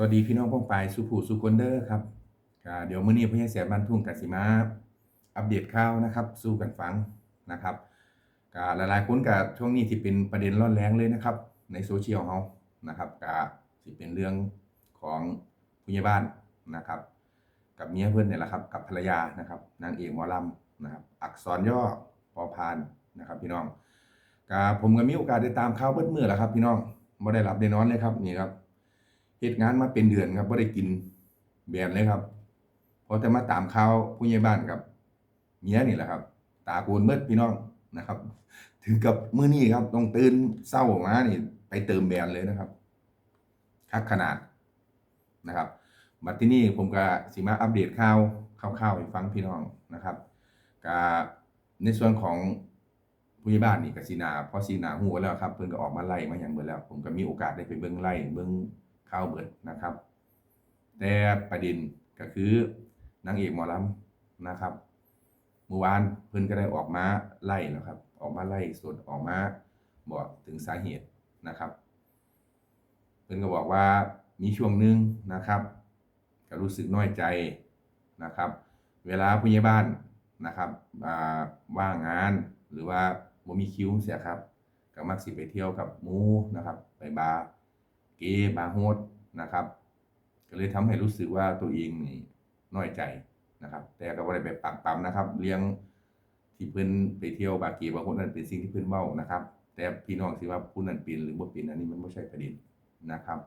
สวัสดีพี่น้องพ้องปายสุผูสุคนเดอร์ครับเดี๋ยวมื้อนี้พญาเสียบ้านทุ่งกสิมาอัปเดตข่าวนะครับ สู้กันฟังนะครับก็หลายๆคนก็ช่วงนี้ที่เป็นประเด็นร้อนแรงเลยนะครับ ในโซเชียลเฮานะครับก็สิเป็นเรื่องของผู้ใหญ่บ้านนะครับ กับเมียเพื่อนเนี่ยแหละครับ กับภรรยานะครับนางเอกหมอลำนะครับ อักษรย่อพอพานนะครับ พี่น้องก็ผมก็มีโอกาสได้ตามข่าวเบิดมื้อแหละครับ พี่น้องบ่ได้หลับได้นอนเลยครับนี่ครับ เหตุงานมาเป็นเดือนครับไ่ได้กินแบนเลยครับเพราะแต่มาตามข่าวผู้ใหญ่บ้านครับเมียนี่แหละครับ ตาโกนเมื่อพี่น้องนะครับ ถึงกับมื้อนี้ครับ ต้องตื่นเศร้ามานี่ ไปเติมแบนเลยนะครับคักขนาดนะครับบัดที่นี่ผมก็สิมาอัปเดตข่าวคร่าวๆให้ฟังพี่น้องนะครับก็ในส่วนของผู้ใหญ่บ้านนี่ก็สีนาเพราะสีนาหูแล้วครับ เพิ่นก็ออกมาไล่มาอย่างเบิดแล้ว ผมก็มีโอกาสได้ไปเบิ่งไล่เบิ่ง ข่าวเบิดนะครับ แต่ประเด็นก็คือนางเอกหมอลำนะครับเมื่อวานเพิ่นก็ได้ออกมาไล่แล้วครับ ออกมาไล่สดออกมาบอกถึงสาเหตุนะครับเพิ่นก็บอกว่ามีช่วงหนึ่งนะครับก็รู้สึกน้อยใจนะครับ เวลาผู้ใหญ่บ้านนะครับว่างงานหรือว่าบ่มีคิวเสียครับก็มักสิไปเที่ยวกับมูนะครับไปบาร์ เกย์บาโฮสนะครับ ก็เลยทำให้รู้สึกว่าตัวเองนี่น้อยใจนะครับ แต่ก็บ่ได้ไปปักปั๊มนะครับ เลี้ยงที่เพิ่อนไปเที่ยวบาเกย์บาโฮสนั่นเป็นสิ่งที่เพิ่อนเว้านะครับ แต่พี่น้องสิว่าผู้นั้นเป็นหรือบ่เป็นอันนี้มันบ่ใช่ประเด็นนะครับ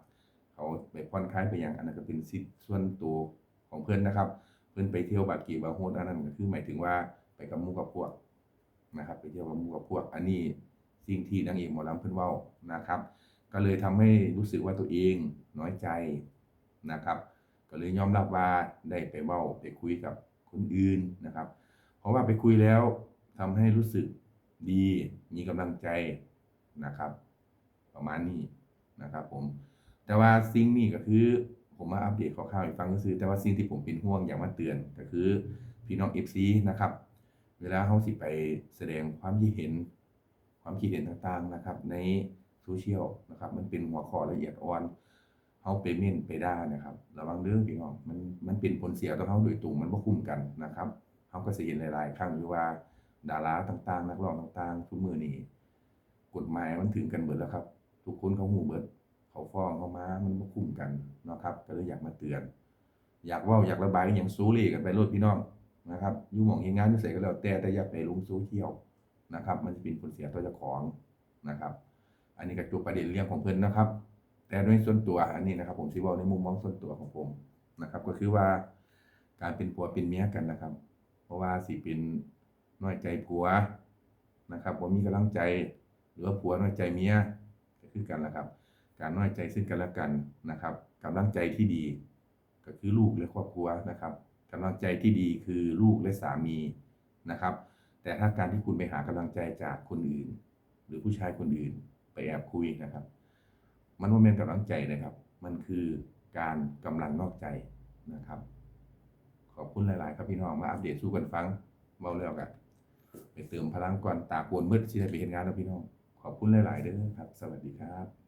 เขาไปผ่อนคลายไปอย่างอันนั้นก็เป็นสิทธิ์ส่วนตัวของเพิ่อนนะครับ เพิ่อนไปเที่ยวบาเกย์บาโฮสอันนั้นก็คือหมายถึงว่าไปกับมู่กับพวกนะครับ ไปเที่ยวกับมู่กับพวก อันนี้สิ่งที่นางเอกหมอลำเพิ่อนเว้านะครับ ก็เลยทำให้รู้สึกว่าตัวเองน้อยใจนะครับ ก็เลยยอมรับว่าได้ไปเว้าไปคุยกับคนอื่นนะครับ เพราะว่าไปคุยแล้วทำให้รู้สึกดีมีกำลังใจนะครับ ประมาณนี้นะครับ ผม แต่ว่าสิ่งนี้ก็คือผมมาอัปเดตคร่าวๆให้ฟังก็คือแต่ว่าสิ่งที่ผมเป็นห่วงอย่ากมาเตือนก็คือพี่น้อง FC นะครับ เวลาเขาสิไปแสดงความคิดเห็น ความคิดเห็นต่างๆนะครับ ใน โซเชียลนะครับ มันเป็นหัวข้อละเอียดอ่อนเฮาไปเม่นไปได่านะครับระวังเรื่องพี่น้องมันมันเป็นผลเสียต่อเฮาโดยตรงมันบ่คุ้มกันนะครับเฮาก็สิเห็นหลาย ๆ ครั้งอยู่ว่าดาราต่างๆ นักร้องต่างๆ ทุกมือนี้กฎหมายมันถึงกันเบิดแล้วครับ ทุกคนเขาฮู้เบิด เขาฟ้องเขามามันบ่คุ้มกันนะครับ ก็เลยอยากมาเตือน อยากว้าอยากระบายอย่างซูรี่กันไปโลดพี่น้องนะครับยู่หม่องเฮ็ดงานอยู่ไสก็แล้วแต่แต่อย่าไปลงโซเชียลนะครับ มันจะเป็นผลเสียต่อเจ้าของนะครับ อันนี้ก็จบประเด็นเรื่องของเพิ่นนะครับ แต่โดยส่วนตัวอันนี้นะครับ ผมสิเว้าในมุมมองส่วนตัวของผมนะครับ ก็คือว่าการเป็นผัวเป็นเมียกันนะครับ เพราะว่าสิเป็นน้อยใจผัวนะครับบ่มีกำลังใจหรือว่าผัวน้อยใจเมียก็คือกันแหละครับ การน้อยใจซึ่งกันและกันนะครับกำลังใจที่ดี ก็คือลูกและครอบครัวนะครับกำลังใจที่ดีคือลูกและสามีนะครับ แต่ถ้าการที่คุณไปหากำลังใจจากคนอื่น หรือผู้ชายคนอื่น ไปแอบคุยนะครับ มันว่าเป็นกำลังใจนะครับ มันคือการกำลังนอกใจนะครับ ขอบคุณหลาย ๆ ครับพี่น้องมาอัปเดตสู้กันฟังเมาเร็วกันไปเติมพลังก่อนตาโกนมืดที่ได้ไปเห็นงานแล้วพี่น้อง ขอบคุณหลาย ๆ เด้อครับ สวัสดีครับ